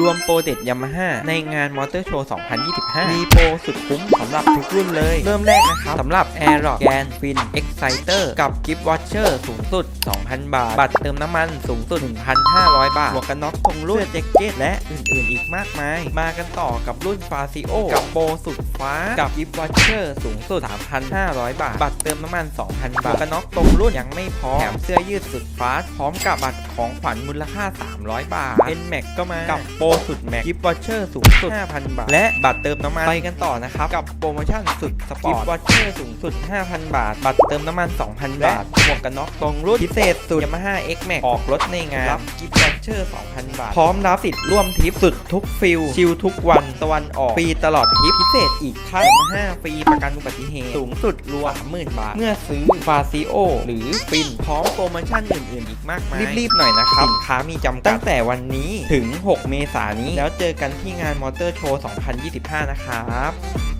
รวมโปรเด็ดยามาฮ่าในงานมอเตอร์โชว์ 2025 มีโปรสุดคุ้มสำหรับทุกรุ่นเลย เริ่มแรกนะครับสำหรับ a i r r o c g a n Fin Exciter กับ Gift Watcher สูงสุด 2,000 บาท บัตรเติมน้ำมันสูงสุด 1,500 บาท หมวกกันน็อกทรงรุ่นเสื้อแจ็คเก็ตและอื่นๆ อีกมากมาย มากันต่อกับรุ่น f a s i o กับโปรสุดฟ้า กับ Gift Watcher สูงสุด 3,500 บาท บัตรเติมน้ำมัน 2,000 บาทหมวกกันน็อกตรงรุ่นยังไม่พอแถมเสื้อยืดสุดฟาสต์พร้อมกับบัตรของขวัญมูลค่า 300 บาท N Max ก็มากับโปรสุดแม็กกิฟต์วอชเชอร์สูงสุด 5,000 บาท และบัตรเติมน้ำมันไปกันต่อนะครับ กับโปรโมชั่นสุดสปอร์ตกิฟต์วอชเชอร์สูงสุด 5,000 บาท บัตรเติมน้ำมัน 2,000 บาทหมวกกันน็อกตรงรุ่นพิเศษสุด Yamaha X Max ออกรถในงานรับกิฟต์วอชเชอร์ 2,000 บาท พร้อมรับสิทธิ์ร่วมทริปสุดทุกฟิลชิลทุกวันตะวันออกฟรีตลอดทริปพิเศษอีกทั้ง Yamaha ฟรีประกันอุบัติเหตุสูงสุดรวม30,000 บาท เมื่อซื้อฟาซิโอหรือฟินพร้อมโปรโมชั่นอื่นๆ อีกมากมายรีบๆหน่อยนะครับสินค้ามีจำกัดตั้งแต่วันนี้ถึง 6 เมษานี้ แล้วเจอกันที่งานมอเตอร์โชว์ 2025 นะครับ